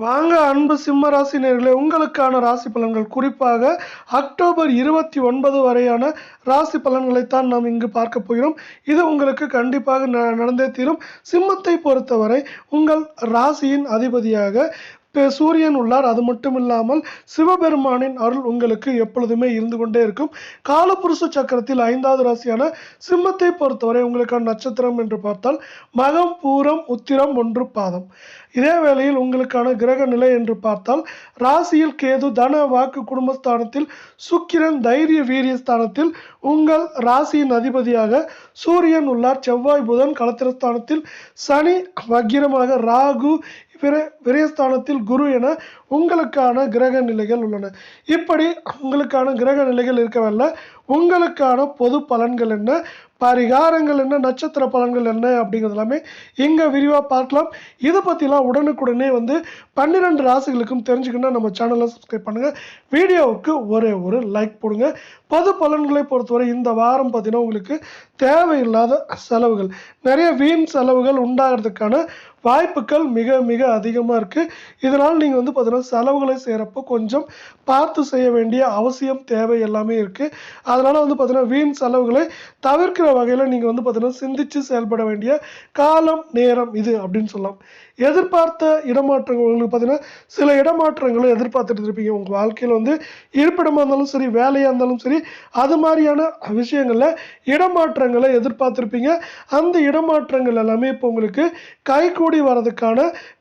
வாங்க அன்பு சிம்ம ராசி நேர்களே உங்களுக்கான ராசி பலன்கள். குறிப்பாக அக்டோபர் இருபத்தி ஒன்பது வரையான ராசி பலன்களைத்தான் நாம் இங்கு பார்க்க போகிறோம். இது உங்களுக்கு கண்டிப்பாக ந- நடந்தே தீரும். சிம்மத்தை பொறுத்தவரை உங்கள் ராசியின் அதிபதியாக சூரியன் உள்ளார். அது மட்டும் இல்லாமல் சிவபெருமானின் அருள் உங்களுக்கு எப்பொழுதுமே இருந்து கொண்டே இருக்கும். காலபுருஷ சக்கரத்தில் ஐந்தாவது ராசியான சிம்மத்தை பொறுத்தவரை உங்களுக்கான நட்சத்திரம் என்று பார்த்தால் மகம் பூரம் உத்திரம் ஒன்று பாதம். இதே வேளையில் உங்களுக்கான கிரக நிலை என்று பார்த்தால் ராசியில் கேது தன வாக்கு குடும்பஸ்தானத்தில் சுக்கிரன் தைரிய வீரிய ஸ்தானத்தில் உங்கள் ராசியின் அதிபதியாக சூரியன் உள்ளார். செவ்வாய் புதன் களத்திரஸ்தானத்தில் சனி வக்கிரமாக ராகு விரயஸ்தானத்தில் குரு என உங்களுக்கான கிரக நிலைகள் உள்ளன. இப்படி உங்களுக்கான கிரக நிலைகள் இருக்கவல்ல உங்களுக்கான பொது பலன்கள் என்ன பரிகாரங்கள் என்ன நட்சத்திர பலன்கள் என்ன அப்படிங்கிறது எல்லாமே இங்கே விரிவாக பார்க்கலாம். இதை பற்றிலாம் உடனுக்குடனே வந்து பன்னிரெண்டு ராசிகளுக்கும் தெரிஞ்சுக்கணும்னா நம்ம சேனலை சப்ஸ்கிரைப் பண்ணுங்கள் வீடியோவுக்கு ஒரே ஒரு லைக் போடுங்க. பொது பலன்களை பொறுத்தவரை இந்த வாரம் பார்த்தீங்கன்னா உங்களுக்கு தேவையில்லாத செலவுகள் நிறைய வீண் செலவுகள் உண்டாகிறதுக்கான வாய்ப்புகள் மிக மிக அதிகமாக இருக்குது இதனால் நீங்கள் வந்து பார்த்தீங்கன்னா செலவுகளை செய்கிறப்போ கொஞ்சம் பார்த்து செய்ய வேண்டிய அவசியம் தேவை எல்லாமே இருக்குது அதனால் வந்து பார்த்தீங்கன்னா வீண் செலவுகளை தவிர்க்கிற வகையில் நீங்கள் வந்து பார்த்தீங்கன்னா சிந்தித்து செயல்பட வேண்டிய காலம் நேரம் இது அப்படின்னு சொல்லலாம். எதிர்பார்த்த இடமாற்றங்கள் உங்களுக்கு பார்த்தீங்கன்னா சில இடமாற்றங்களை எதிர்பார்த்துட்டு இருப்பீங்க. உங்கள் வாழ்க்கையில் வந்து இருப்பிடமாக இருந்தாலும் சரி வேலையாக இருந்தாலும் சரி அது மாதிரியான விஷயங்களில் இடமாற்றங்களை எதிர்பார்த்துருப்பீங்க. அந்த இடமாற்றங்கள் எல்லாமே இப்போ உங்களுக்கு கைக்கு வர்றதுக்கான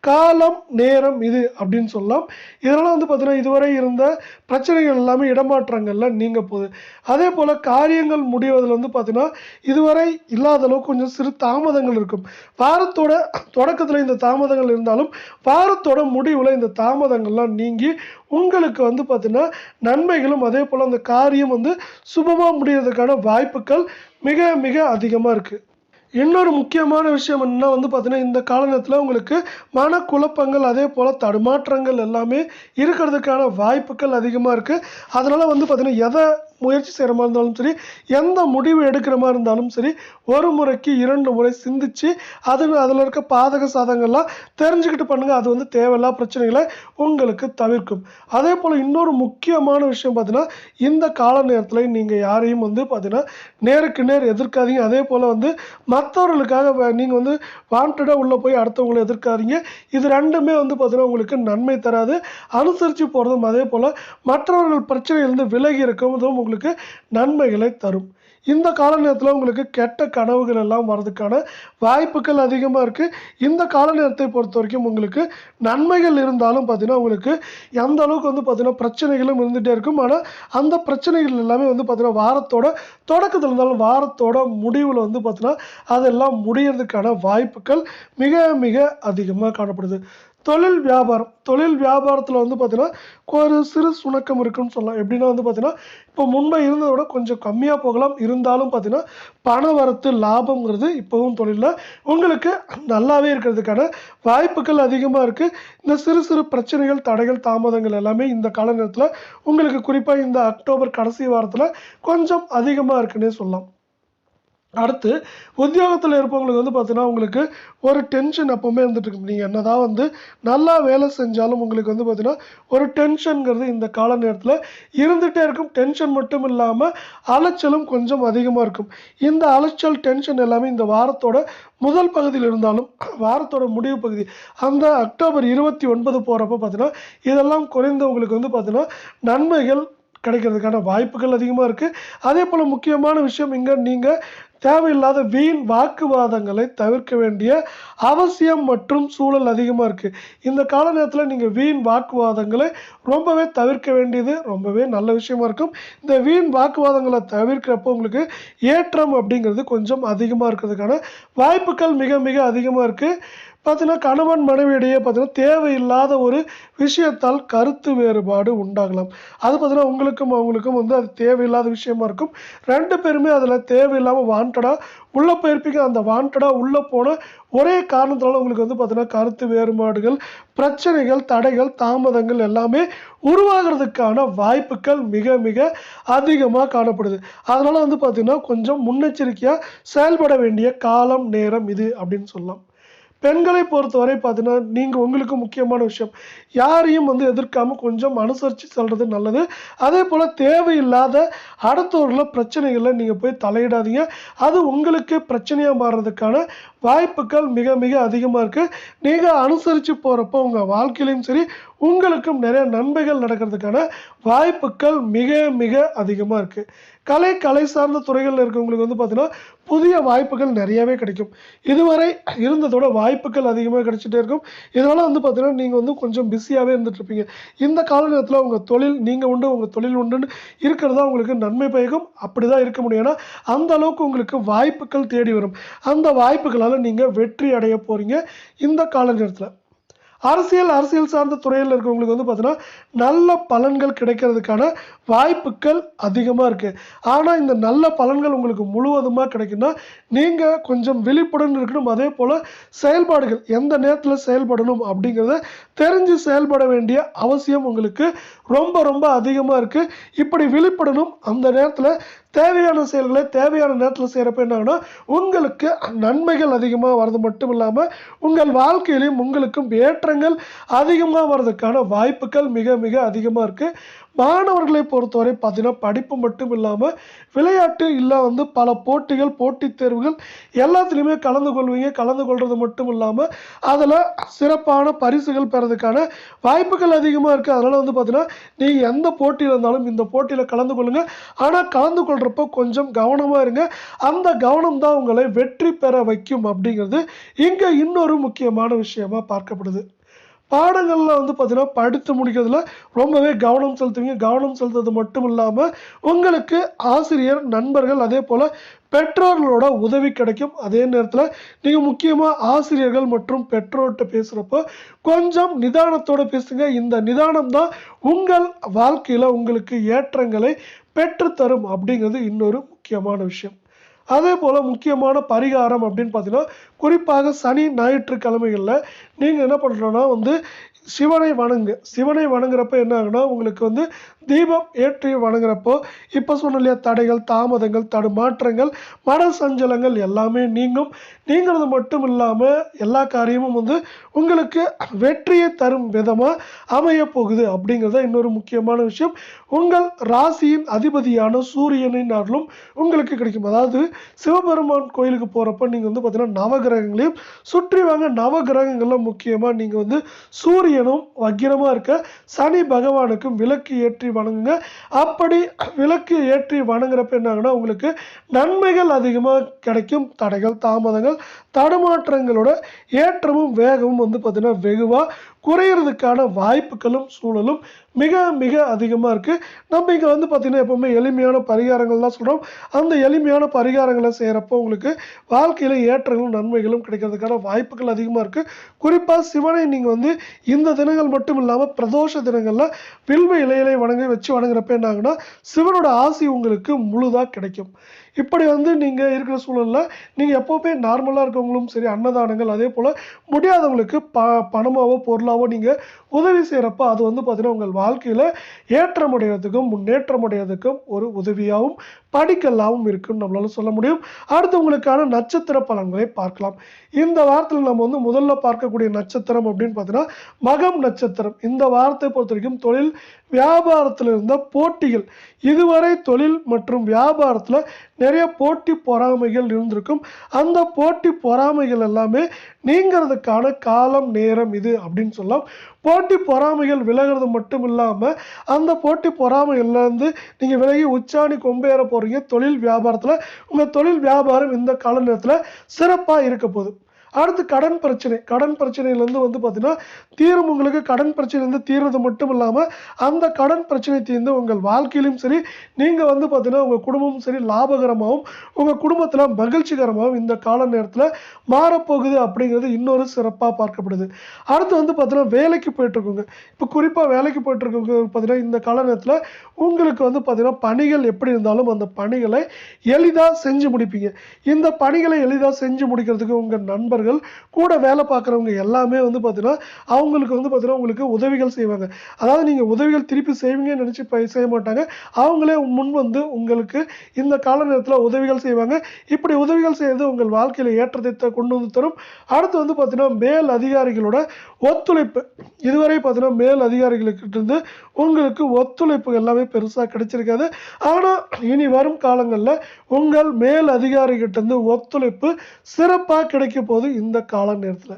காலம் நேரம் இது அப்படின்னு சொல்லலாம். இதனால் வந்து பார்த்திங்கன்னா இதுவரை இருந்த பிரச்சனைகள் எல்லாமே இடமாற்றங்களில் நீங்க போகுது. அதே போல் காரியங்கள் முடிவதில் வந்து பார்த்திங்கன்னா இதுவரை இல்லாத அளவுக்கு கொஞ்சம் சிறு தாமதங்கள் இருக்கும். வாரத்தோட தொடக்கத்தில் இந்த தாமதங்கள் இருந்தாலும் வாரத்தோட முடிவில் இந்த தாமதங்கள்லாம் நீங்கி உங்களுக்கு வந்து பார்த்திங்கன்னா நன்மைகளும் அதே போல் அந்த காரியம் வந்து சுபமாக முடிகிறதுக்கான வாய்ப்புகள் மிக மிக அதிகமாக இருக்குது இன்னொரு முக்கியமான விஷயம் என்ன வந்து பார்த்தீங்கன்னா இந்த காலநேரத்தில் உங்களுக்கு மனக்குழப்பங்கள் அதே போல் தடுமாற்றங்கள் எல்லாமே இருக்கிறதுக்கான வாய்ப்புகள் அதிகமாக இருக்குது அதனால் வந்து பார்த்தீங்கன்னா எதை முயற்சி செய்கிற மாதிரி இருந்தாலும் சரி எந்த முடிவு எடுக்கிற மாதிரி இருந்தாலும் சரி ஒரு முறைக்கு இரண்டு முறை சிந்திச்சு அது அதில் இருக்க பாதக சாதங்கள்லாம் தெரிஞ்சுக்கிட்டு பண்ணுங்கள் அது வந்து தேவையில்லா பிரச்சனைகளை உங்களுக்கு தவிர்க்கும். அதே போல் இன்னொரு முக்கியமான விஷயம் பார்த்தீங்கன்னா இந்த கால நேரத்தில் நீங்கள் யாரையும் வந்து பார்த்தீங்கன்னா நேருக்கு நேர் எதிர்க்காதீங்க. அதே போல் வந்து மற்றவர்களுக்காக நீங்கள் வந்து வாண்டடாக உள்ளே போய் அடுத்தவங்களை எதிர்க்காதீங்க. இது ரெண்டுமே வந்து பார்த்தீங்கன்னா உங்களுக்கு நன்மை தராது. அனுசரித்து போகிறதும் அதே போல் மற்றவர்கள் பிரச்சனையிலிருந்து விலகி இருக்கிறதும் உங்களுக்கு நன்மைகளை தரும். இந்த கால நேரத்தில் உங்களுக்கு கெட்ட கனவுகள் எல்லாம் வர்றதுக்கான வாய்ப்புகள் அதிகமாக இருக்குது இந்த கால நேரத்தை பொறுத்த வரைக்கும் உங்களுக்கு நன்மைகள் இருந்தாலும் பார்த்தீங்கன்னா உங்களுக்கு எந்த அளவுக்கு வந்து பார்த்தீங்கன்னா பிரச்சனைகளும் இருந்துகிட்டே இருக்கும். ஆனால் அந்த பிரச்சனைகள் எல்லாமே வந்து பார்த்தீங்கன்னா வாரத்தோட தொடக்கத்தில் இருந்தாலும் வாரத்தோட முடிவில் வந்து பார்த்தீங்கன்னா அதெல்லாம் முடியறதுக்கான வாய்ப்புகள் மிக மிக அதிகமாக காணப்படுது. தொழில் வியாபாரம். தொழில் வியாபாரத்தில் வந்து பார்த்தீங்கன்னா ஒரு சிறு சுணக்கம் இருக்குன்னு சொல்லலாம். எப்படின்னா வந்து பார்த்தீங்கன்னா இப்போ முன்பை இருந்ததை விட கொஞ்சம் கம்மியாக போகலாம். இருந்தாலும் பார்த்தீங்கன்னா பண வரத்து லாபங்கிறது இப்போவும் தொழிலில். உங்களுக்கு நல்லாவே இருக்கிறதுக்கான வாய்ப்புகள் அதிகமாக இருக்குது இந்த சிறு சிறு பிரச்சனைகள் தடைகள் தாமதங்கள் எல்லாமே இந்த கால நேரத்தில் உங்களுக்கு குறிப்பாக இந்த அக்டோபர் கடைசி வாரத்தில் கொஞ்சம் அதிகமாக இருக்குன்னே சொல்லலாம். அடுத்து உத்தியோகத்தில் இருப்பவங்களுக்கு வந்து பார்த்தீங்கன்னா உங்களுக்கு ஒரு டென்ஷன் அப்போவுமே இருந்துட்டு இருக்கும். நீங்கள் என்னதான் வந்து நல்லா வேலை செஞ்சாலும் உங்களுக்கு வந்து பார்த்தீங்கன்னா ஒரு டென்ஷனுங்கிறது இந்த கால நேரத்தில் இருந்துகிட்டே இருக்கும். டென்ஷன் மட்டும் இல்லாமல் அலைச்சலும் கொஞ்சம் அதிகமாக இருக்கும். இந்த அலைச்சல் டென்ஷன் எல்லாமே இந்த வாரத்தோட முதல் பகுதியில் இருந்தாலும் வாரத்தோட முடிவு பகுதி அந்த அக்டோபர் இருபத்தி ஒன்பது போகிறப்ப பார்த்தீங்கன்னா இதெல்லாம் குறைந்து உங்களுக்கு வந்து பார்த்தீங்கன்னா நன்மைகள் கிடைக்கிறதுக்கான வாய்ப்புகள் அதிகமாக இருக்குது அதே போல் முக்கியமான விஷயம் இங்கே நீங்கள் தேவையில்லாத வீண் வாக்குவாதங்களை தவிர்க்க வேண்டிய அவசியம் மற்றும் சூழல் அதிகமாக இருக்குது இந்த கால நேரத்தில் நீங்கள் வீண் வாக்குவாதங்களை ரொம்பவே தவிர்க்க வேண்டியது ரொம்பவே நல்ல விஷயமா இருக்கும். இந்த வீண் வாக்குவாதங்களை தவிர்க்கிறப்போ உங்களுக்கு ஏற்றம் அப்படிங்கிறது கொஞ்சம் அதிகமாக இருக்கிறதுக்கான வாய்ப்புகள் மிக மிக அதிகமாக இருக்குது பார்த்தீங்கன்னா கணவன் மனைவியிடையே பார்த்தீங்கன்னா தேவையில்லாத ஒரு விஷயத்தால் கருத்து வேறுபாடு உண்டாகலாம். அது பார்த்தீங்கன்னா உங்களுக்கும் அவங்களுக்கும் வந்து அது தேவையில்லாத விஷயமா இருக்கும். ரெண்டு பேருமே அதில் தேவையில்லாமல் வாண்டடாக உள்ளே போயிருப்பீங்க. அந்த வாண்டடாக உள்ளே போன ஒரே காரணத்தினால உங்களுக்கு வந்து பார்த்தீங்கன்னா கருத்து வேறுபாடுகள் பிரச்சனைகள் தடைகள் தாமதங்கள் எல்லாமே உருவாகிறதுக்கான வாய்ப்புகள் மிக மிக அதிகமாக காணப்படுது. அதனால் வந்து பார்த்திங்கன்னா கொஞ்சம் முன்னெச்சரிக்கையாக செயல்பட வேண்டிய காலம் நேரம் இது அப்படின்னு சொல்லலாம். பெண்களை பொறுத்தவரை பார்த்தீங்கன்னா நீங்கள் உங்களுக்கு முக்கியமான விஷயம். யாரையும் வந்து எதிர்க்காம கொஞ்சம் அனுசரித்து செல்வது நல்லது. அதே போல் தேவையில்லாத அடுத்தவர்கள பிரச்சனைகளில் நீங்கள் போய் தலையிடாதீங்க. அது உங்களுக்கு பிரச்சனையாக மாறுறதுக்கான வாய்ப்புகள் மிக மிக அதிகமாக இருக்குது நீங்கள் அனுசரித்து போகிறப்போ உங்கள் வாழ்க்கையிலையும் சரி உங்களுக்கும் நிறைய நன்மைகள் நடக்கிறதுக்கான வாய்ப்புகள் மிக மிக அதிகமாக இருக்குது கலை கலை சார்ந்த துறைகளில் இருக்கவங்களுக்கு வந்து பார்த்தீங்கன்னா புதிய வாய்ப்புகள் நிறையவே கிடைக்கும். இதுவரை இருந்ததோட வாய்ப்புகள் அதிகமாக கிடைச்சிட்டே இருக்கும். இதனால் வந்து பார்த்தீங்கன்னா நீங்கள் வந்து கொஞ்சம் பிஸியாகவே இருந்துட்டு இருப்பீங்க. இந்த காலகட்டத்தில் உங்கள் தொழில் நீங்கள் உண்டு உங்கள் தொழில் உண்டுன்னு இருக்கிறதா உங்களுக்கு நன்மை பயக்கும். அப்படி தான் இருக்க முடியும். ஏன்னா அந்த அளவுக்கு உங்களுக்கு வாய்ப்புகள் தேடி வரும். அந்த வாய்ப்புகளால் நீங்கள் வெற்றி அடைய போகிறீங்க இந்த கால நேரத்தில் அரசியல் அரசியல் சார்ந்த துறையில் இருக்கிறவங்களுக்கு வந்து பார்த்தீங்கன்னா நல்ல பலன்கள் கிடைக்கிறதுக்கான வாய்ப்புகள் அதிகமாக இருக்குது ஆனால் இந்த நல்ல பலன்கள் உங்களுக்கு முழுவதுமாக கிடைக்குன்னா நீங்கள் கொஞ்சம் விழிப்புடன் இருக்கணும். அதே போல் செயல்பாடுகள் எந்த நேரத்தில் செயல்படணும் அப்படிங்கிறத தெரிஞ்சு செயல்பட வேண்டிய அவசியம் உங்களுக்கு ரொம்ப ரொம்ப அதிகமாக இருக்குது இப்படி விழிப்படணும் அந்த நேரத்தில் தேவையான செயல்களை தேவையான நேரத்தில் செய்கிறப்ப என்னாகனா உங்களுக்கு நன்மைகள் அதிகமாக வர்றது மட்டும் இல்லாமல் உங்கள் வாழ்க்கையிலையும் உங்களுக்கும் ஏற்றங்கள் அதிகமாக வர்றதுக்கான வாய்ப்புகள் மிக மிக அதிகமாக இருக்குது மாணவர்களை பொறுத்தவரை பார்த்தீங்கன்னா படிப்பு மட்டும் இல்லாமல் விளையாட்டு இல்லை வந்து பல போட்டிகள் போட்டித் தேர்வுகள் எல்லாத்துலேயுமே கலந்து கொள்வீங்க. கலந்து கொள்வது மட்டும் இல்லாமல் அதில் சிறப்பான பரிசுகள் பெறதுக்கான வாய்ப்புகள் அதிகமாக இருக்குது அதனால் வந்து பார்த்தீங்கன்னா நீங்கள் எந்த போட்டியில் இருந்தாலும் இந்த போட்டியில் கலந்து கொள்ளுங்கள் ஆனால் கலந்து கொள்கிறப்போ கொஞ்சம் கவனமாக இருங்க. அந்த கவனம் தான் உங்களை வெற்றி பெற வைக்கும் அப்படிங்கிறது இங்கே இன்னொரு முக்கியமான விஷயமா பார்க்கப்படுது. பாடங்களில் வந்து பார்த்தீங்கன்னா படித்து முடிக்கிறதுல ரொம்பவே கவனம் செலுத்துவீங்க. கவனம் செலுத்துறது மட்டும் இல்லாமல் உங்களுக்கு ஆசிரியர் நண்பர்கள் அதே போல் பெற்றோர்களோட உதவி கிடைக்கும். அதே நேரத்தில் நீங்கள் முக்கியமாக ஆசிரியர்கள் மற்றும் பெற்றோர்கிட்ட பேசுகிறப்போ கொஞ்சம் நிதானத்தோட பேசுங்க. இந்த நிதானம் தான் உங்கள் வாழ்க்கையில் உங்களுக்கு ஏற்றங்களை பெற்றுத்தரும் அப்படிங்கிறது இன்னொரு முக்கியமான விஷயம். அதே போல் முக்கியமான பரிகாரம் அப்படின்னு பார்த்தீங்கன்னா குறிப்பாக சனி ஞாயிற்றுக்கிழமைகளில் நீங்கள் என்ன பண்ணுறோன்னா வந்து சிவனை வணங்கு. சிவனை வணங்குறப்ப என்ன ஆகுனா உங்களுக்கு வந்து தீபம் ஏற்றி வணங்குறப்போ இப்போ சொன்ன இல்லையா தடைகள் தாமதங்கள் தடுமாற்றங்கள் மன சஞ்சலங்கள் எல்லாமே நீங்கும். நீங்கிறது மட்டும் இல்லாமல் எல்லா காரியமும் வந்து உங்களுக்கு வெற்றியை தரும் விதமாக அமைய போகுது அப்படிங்கிறத இன்னொரு முக்கியமான விஷயம். உங்கள் ராசியின் அதிபதியான சூரியனின் அருளும் உங்களுக்கு கிடைக்கும். அதாவது சிவபெருமான் கோயிலுக்கு போகிறப்ப நீங்கள் வந்து பார்த்தீங்கன்னா நவகிரகங்களையும் சுற்றி வாங்க. நவகிரகங்களில் முக்கியமாக நீங்கள் வந்து சூரிய சூரியனும் வக்கிரமாக இருக்க சனி பகவானுக்கும் விளக்கு ஏற்றி வணங்குங்க. அப்படி விளக்கு ஏற்றி வணங்குறப்ப என்ன ஆகுனா உங்களுக்கு நன்மைகள் அதிகமாக கிடைக்கும். தடைகள் தாமதங்கள் தடுமாற்றங்களோட ஏற்றமும் வேகமும் வந்து பார்த்திங்கன்னா வெகுவாக குறையிறதுக்கான வாய்ப்புகளும் சூழலும் மிக மிக அதிகமாக இருக்குது நம்ம இங்கே வந்து பார்த்திங்கன்னா எப்போவுமே எளிமையான பரிகாரங்கள் தான் சொல்கிறோம் அந்த எளிமையான பரிகாரங்களை செய்கிறப்போ உங்களுக்கு வாழ்க்கையில் ஏற்றங்களும் நன்மைகளும் கிடைக்கிறதுக்கான வாய்ப்புகள் அதிகமாக இருக்குது குறிப்பாக சிவனை நீங்கள் வந்து இந்த தினங்கள் மட்டும் இல்லாமல் பிரதோஷ தினங்களில் வில்வ இலையிலை வணங்க வச்சு வணங்குறப்ப என்ன சிவனோட ஆசி உங்களுக்கு முழுதாக கிடைக்கும். இப்படி வந்து நீங்கள் இருக்கிற சூழலில் நீங்கள் எப்போவுமே நார்மலாக இருக்கவங்களும் சரி அன்னதானங்கள் அதே போல் முடியாதவங்களுக்கு ப பணமாவோ பொருளாவோ நீங்கள் உதவி செய்கிறப்ப அது வந்து பார்த்திங்கன்னா உங்கள் வாழ்க்கையில் ஏற்றமுடையதுக்கும் முன்னேற்றமுடையதுக்கும் ஒரு உதவியாகவும் படிக்கல்லாகவும் இருக்குன்னு நம்மளால சொல்ல முடியும். அடுத்து உங்களுக்கான நட்சத்திர பலன்களை பார்க்கலாம். இந்த வாரத்தில் நம்ம வந்து முதல்ல பார்க்கக்கூடிய நட்சத்திரம் அப்படின்னு பார்த்தீங்கன்னா மகம் நட்சத்திரம். இந்த வாரத்தை பொறுத்த வரைக்கும் தொழில் வியாபாரத்தில் இருந்த போட்டிகள். இதுவரை தொழில் மற்றும் வியாபாரத்தில் நிறைய போட்டி பொறாமைகள் இருந்திருக்கும். அந்த போட்டி பொறாமைகள் எல்லாமே நீங்கிறதுக்கான காலம் நேரம் இது அப்படின்னு சொல்லலாம். போட்டி பொறாமைகள் விலகிறது மட்டும் இல்லாமல் அந்த போட்டி பொறாமைகள்லேருந்து நீங்கள் விலகி உச்சாணி கொம்பேற போகிறீங்க தொழில் வியாபாரத்தில் உங்கள் தொழில் வியாபாரம் இந்த கால நேரத்தில் சிறப்பாக இருக்க போகுது. அடுத்து கடன் பிரச்சனை. கடன் பிரச்சனையிலேருந்து வந்து பார்த்தீங்கன்னா தீரும் உங்களுக்கு கடன் பிரச்சனைலேருந்து தீர்றது மட்டும் இல்லாமல் அந்த கடன் பிரச்சனை தீர்ந்து உங்கள் வாழ்க்கையிலும் சரி நீங்கள் வந்து பார்த்தீங்கன்னா உங்கள் குடும்பமும் சரி லாபகரமாகவும் உங்கள் குடும்பத்தில் மகிழ்ச்சிகரமாகவும் இந்த கால நேரத்தில் மாறப்போகுது அப்படிங்கிறது இன்னொரு சிறப்பாக பார்க்கப்படுது. அடுத்து வந்து பார்த்தீங்கன்னா வேலைக்கு போயிட்டுருக்கோங்க. இப்போ குறிப்பாக வேலைக்கு போயிட்டுருக்கவங்க பார்த்தீங்கன்னா இந்த கால நேரத்தில் உங்களுக்கு வந்து பார்த்தீங்கன்னா பணிகள் எப்படி இருந்தாலும் அந்த பணிகளை எளிதாக செஞ்சு முடிப்பீங்க. இந்த பணிகளை எளிதாக செஞ்சு முடிக்கிறதுக்கு உங்கள் நண்பர்கள் நண்பர்கள் கூட வேலை பார்க்குறவங்க எல்லாமே வந்து பார்த்தீங்கன்னா அவங்களுக்கு வந்து பார்த்தீங்கன்னா உங்களுக்கு உதவிகள் செய்வாங்க. அதாவது நீங்கள் உதவிகள் திருப்பி செய்வீங்கன்னு நினச்சி செய்ய மாட்டாங்க. அவங்களே முன் வந்து உங்களுக்கு இந்த கால நேரத்தில் உதவிகள் செய்வாங்க. இப்படி உதவிகள் செய்வது உங்கள் வாழ்க்கையில் ஏற்றத்தை கொண்டு வந்து தரும். அடுத்து வந்து பார்த்தீங்கன்னா மேல் அதிகாரிகளோட ஒத்துழைப்பு. இதுவரை பார்த்தீங்கன்னா மேல் அதிகாரிகளுக்கிட்ட இருந்து உங்களுக்கு ஒத்துழைப்பு எல்லாமே பெருசாக கிடைச்சிருக்காது. ஆனால் இனி வரும் காலங்களில் உங்கள் மேல் அதிகாரிகிட்ட இருந்து ஒத்துழைப்பு சிறப்பாக கிடைக்க போது இந்த கால நேரத்தில்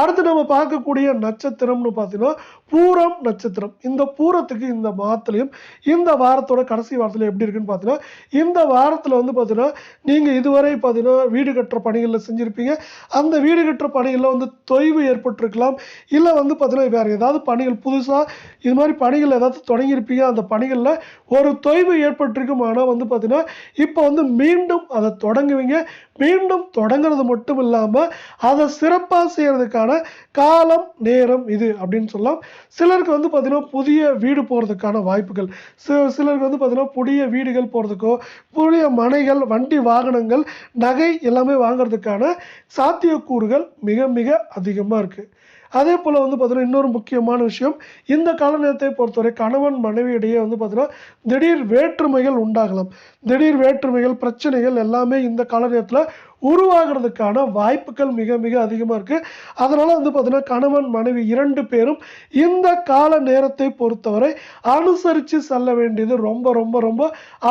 அடுத்து நம்ம பார்க்கக்கூடிய நட்சத்திரம்னு பார்த்தீங்கன்னா பூரம் நட்சத்திரம். இந்த பூரத்துக்கு இந்த மாதத்துலையும் இந்த வாரத்தோட கடைசி வாரத்தில் எப்படி இருக்குன்னு பார்த்தீங்கன்னா இந்த வாரத்தில் வந்து பார்த்தீங்கன்னா நீங்கள் இதுவரை பார்த்தீங்கன்னா வீடு கட்டுற பணிகளில் செஞ்சுருப்பீங்க. அந்த வீடு கட்டுற பணிகளில் வந்து தொய்வு ஏற்பட்டிருக்கலாம். இல்லை வந்து பார்த்தீங்கன்னா வேறு ஏதாவது பணிகள் புதுசாக இது மாதிரி பணிகள் ஏதாவது தொடங்கியிருப்பீங்க. அந்த பணிகளில் ஒரு தொய்வு ஏற்பட்டிருக்கும். ஆனால் வந்து பார்த்தீங்கன்னா இப்போ வந்து மீண்டும் அதை தொடங்குவீங்க. மீண்டும் தொடங்குறது மட்டும் இல்லாமல் அதை சிறப்பாக போகிறதுக்கான காலம் நேரம் இது அப்படின்னு சொல்லலாம். சிலருக்கு வந்து பார்த்தீங்கன்னா புதிய வீடு போகிறதுக்கான வாய்ப்புகள். சிலருக்கு வந்து பார்த்தீங்கன்னா புதிய வீடுகள் போகிறதுக்கோ புதிய மனைகள் வண்டி வாகனங்கள் நகை எல்லாமே வாங்குறதுக்கான சாத்தியக்கூறுகள் மிக மிக அதிகமாக இருக்குது அதே போல் வந்து பார்த்தீங்கன்னா இன்னொரு முக்கியமான விஷயம் இந்த கால நேரத்தை பொறுத்தவரை கணவன் மனைவி இடையே வந்து பார்த்தீங்கன்னா திடீர் வேற்றுமைகள் உண்டாகலாம். திடீர் வேற்றுமைகள் பிரச்சனைகள் எல்லாமே இந்த கால நேரத்தில் உருவாகிறதுக்கான வாய்ப்புகள் மிக மிக அதிகமாக இருக்குது அதனால் வந்து பார்த்திங்கன்னா கணவன் மனைவி இரண்டு பேரும் இந்த கால நேரத்தை பொறுத்தவரை அனுசரித்து செல்ல வேண்டியது ரொம்ப ரொம்ப ரொம்ப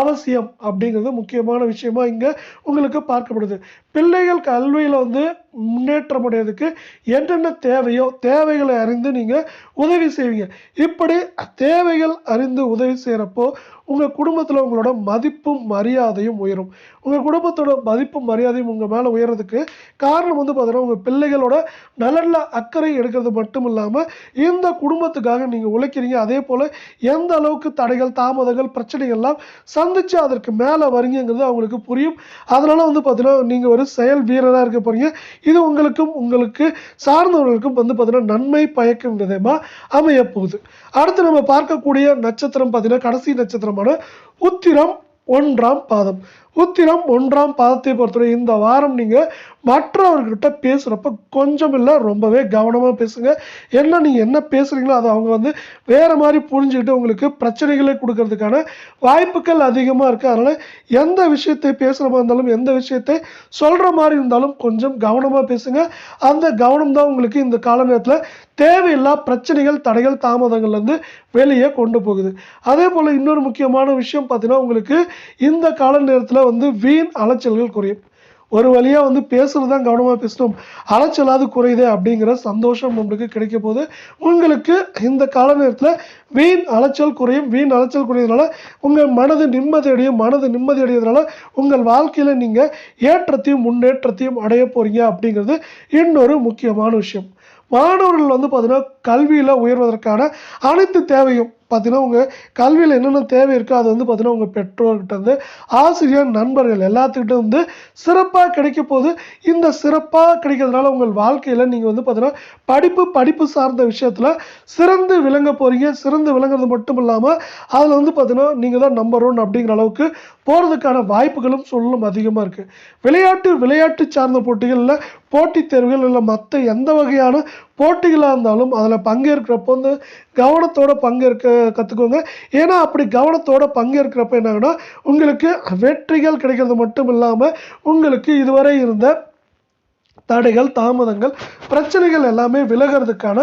அவசியம் அப்படிங்கிறது முக்கியமான விஷயமா இங்கே உங்களுக்கு பார்க்கப்படுது. பிள்ளைகள் கல்வியில் வந்து முன்னேற்றம் அடையிறதுக்கு என்னென்ன தேவையோ தேவைகளை அறிந்து நீங்கள் உதவி செய்வீங்க. இப்படி தேவைகள் அறிந்து உதவி செய்கிறப்போ உங்கள் குடும்பத்தில் உங்களோட மதிப்பும் மரியாதையும் உயரும். உங்கள் குடும்பத்தோட மதிப்பும் மரியாதையும் உங்கள் மேலே உயர்றதுக்கு காரணம் வந்து பார்த்தீங்கன்னா உங்கள் பிள்ளைகளோட நலனில் அக்கறை எடுக்கிறது மட்டும் இல்லாமல் இந்த குடும்பத்துக்காக நீங்கள் உழைக்கிறீங்க. அதே போல் எந்த அளவுக்கு தடைகள் தாமதங்கள் பிரச்சனைகள்லாம் சந்தித்து அதற்கு மேலே வரீங்கிறது அவங்களுக்கு புரியும். அதனால் வந்து பார்த்தீங்கன்னா நீங்கள் ஒரு செயல் வீரராக இருக்க போகிறீங்க இது உங்களுக்கும் உங்களுக்கு சார்ந்தவர்களுக்கும் வந்து பார்த்தீங்கன்னா நன்மை பயக்கும் விதமாக அமைய போகுது. அடுத்து நம்ம பார்க்கக்கூடிய நட்சத்திரம் பார்த்தீங்கன்னா கடைசி நட்சத்திரம் பாதமான உத்திரம் ஒன்றாம் பாதம். உத்திரம் ஒன்றாம் பாதத்தை பொறுத்தவரை இந்த வாரம் நீங்கள் மற்றவர்கிட்ட பேசுகிறப்ப கொஞ்சம் இல்லை ரொம்பவே கவனமாக பேசுங்க. என்ன நீங்கள் என்ன பேசுகிறீங்களோ அதை அவங்க வந்து வேறு மாதிரி புரிஞ்சுக்கிட்டு உங்களுக்கு பிரச்சனைகளை கொடுக்கறதுக்கான வாய்ப்புகள் அதிகமாக இருக்குது அதனால் எந்த விஷயத்தை பேசுகிற மாதிரி இருந்தாலும் எந்த விஷயத்தை சொல்கிற மாதிரி இருந்தாலும் கொஞ்சம் கவனமாக பேசுங்க. அந்த கவனம் தான் உங்களுக்கு இந்த கால நேரத்தில் தேவையில்லா பிரச்சனைகள் தடைகள் தாமதங்கள்லேருந்து வெளியே கொண்டு போகுது. அதே போல் இன்னொரு முக்கியமான விஷயம் பார்த்தீங்கன்னா உங்களுக்கு இந்த கால நேரத்தில் வந்து வீண் அலைச்சல்கள் குறையும். ஒரு வழியாக வந்து பேசுகிறது தான் கவனமாக பேசணும். அலைச்சலாவது குறையுது அப்படிங்கிற சந்தோஷம் உங்களுக்கு கிடைக்க போது உங்களுக்கு இந்த கால நேரத்தில் வீண் அலைச்சல் குறையும். வீண் அலைச்சல் குறையதுனால உங்கள் மனது நிம்மதி அடையும். மனது நிம்மதி அடையிறதுனால உங்கள் வாழ்க்கையில் நீங்கள் ஏற்றத்தையும் முன்னேற்றத்தையும் அடைய போகிறீங்க அப்படிங்கிறது இன்னொரு முக்கியமான விஷயம். மாணவர்கள் வந்து பார்த்தீங்கன்னா கல்வியில் உயர்வதற்கான அனைத்து தேவையும் பார்த்தீங்கன்னா உங்கள் கல்வியில் என்னென்ன தேவை இருக்கோ அது வந்து பார்த்தீங்கன்னா உங்கள் பெற்றோர்கிட்ட இருந்து ஆசிரியர் நண்பர்கள் எல்லாத்துக்கிட்ட வந்து சிறப்பாக கிடைக்க போது இந்த சிறப்பாக கிடைக்கிறதுனால உங்கள் வாழ்க்கையில் நீங்கள் வந்து பார்த்தீங்கன்னா படிப்பு படிப்பு சார்ந்த விஷயத்தில் சிறந்து விளங்க போகிறீங்க சிறந்து விளங்குறது மட்டும் இல்லாமல் அதில் வந்து பார்த்தீங்கன்னா நீங்கள் தான் நம்பர் ஒன் அப்படிங்கிற அளவுக்கு போகிறதுக்கான வாய்ப்புகளும் சொல்லும் அதிகமாக இருக்குது விளையாட்டு விளையாட்டு சார்ந்த போட்டிகளில் போட்டித் தேர்வுகள் இல்லை மற்ற எந்த வகையான போட்டிகளாக இருந்தாலும் அதில் பங்கேற்கிறப்போ வந்து கவனத்தோட பங்கேற்க கற்றுக்கோங்க. ஏன்னா அப்படி கவனத்தோட பங்கேற்கிறப்ப என்னாங்கன்னா உங்களுக்கு வெற்றிகள் கிடைக்கிறது மட்டும் இல்லாமல் உங்களுக்கு இதுவரை இருந்த தடைகள் தாமதங்கள் பிரச்சனைகள் எல்லாமே விலகிறதுக்கான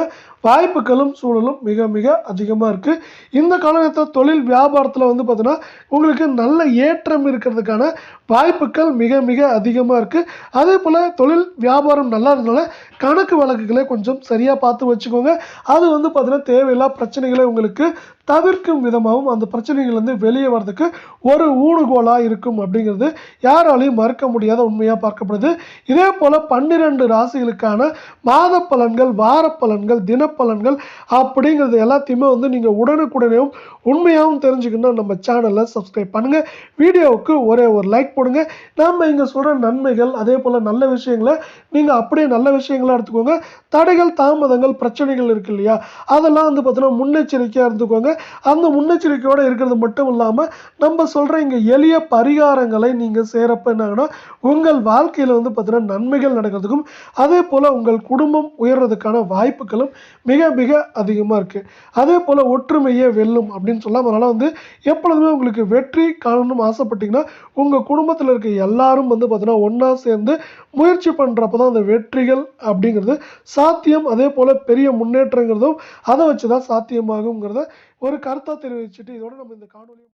வாய்ப்புகளும் சூழலும் மிக மிக அதிகமாக இருக்குது இந்த காலகட்டத்தில் தொழில் வியாபாரத்தில் வந்து பார்த்தீங்கன்னா உங்களுக்கு நல்ல ஏற்றம் இருக்கிறதுக்கான வாய்ப்புகள் மிக மிக அதிகமாக இருக்குது அதே போல் தொழில் வியாபாரம் நல்லா இருந்தனால கணக்கு வழக்குகளை கொஞ்சம் சரியாக பார்த்து வச்சுக்கோங்க. அது வந்து பார்த்திங்கன்னா தேவையில்லா பிரச்சனைகளை உங்களுக்கு தவிர்க்கும் விதமாகவும் அந்த பிரச்சனைகள்லேருந்து வெளியே வர்றதுக்கு ஒரு ஊணுகோலாக இருக்கும் அப்படிங்கிறது யாராலையும் மறுக்க முடியாத உண்மையாக பார்க்கப்படுது. இதே போல் பன்னிரெண்டு ராசிகளுக்கான மாத பலன்கள் வார பலன்கள் தின பலன்கள் அப்படிங்கிறது எல்லாத்தையுமே வந்து நீங்கள் உடனுக்குடனேயும் உண்மையாகவும் தெரிஞ்சுக்கணும் நம்ம சேனலை சப்ஸ்கிரைப் பண்ணுங்கள் வீடியோவுக்கு ஒரே ஒரு லைக் போடுங்க. நம்ம இங்கே சொல்கிற நன்மைகள் அதே போல் நல்ல விஷயங்களை நீங்கள் அப்படியே நல்ல விஷயங்களா எடுத்துக்கோங்க. தடைகள் தாமதங்கள் பிரச்சனைகள் இருக்கு இல்லையா? அதெல்லாம் வந்து பார்த்தீங்கன்னா முன்னெச்சரிக்கையாக இருந்துக்கோங்க. அந்த முன்னெச்சரிக்கையோடு இருக்கிறது மட்டும் இல்லாமல் நம்ம சொல்கிற இங்கே எளிய பரிகாரங்களை நீங்கள் செய்கிறப்ப என்னாங்கன்னா உங்கள் வாழ்க்கையில் வந்து பார்த்தீங்கன்னா நன்மைகள் நடக்கிறதுக்கும் அதே போல் உங்கள் குடும்பம் உயர்றதுக்கான வாய்ப்புகளும் மிக மிக அதிகமாக இருக்குது அதே போல் ஒற்றுமையே வெல்லும் அப்படின்னு சொல்லாமல் அதனால் வந்து எப்பொழுதுமே உங்களுக்கு வெற்றி காணணும்னு ஆசைப்பட்டிங்கன்னா உங்கள் குடும்பத்தில் இருக்க எல்லாரும் வந்து பார்த்திங்கன்னா ஒன்றா சேர்ந்து முயற்சி பண்ணுறப்ப தான் அந்த வெற்றிகள் அப்படிங்கிறது சாத்தியம். அதே போல் பெரிய முன்னேற்றங்கிறதும் அதை வச்சு தான் சாத்தியமாகுங்கிறத ஒரு கருத்தாக தெரிவிச்சுட்டு இதோட நம்ம இந்த காணொலி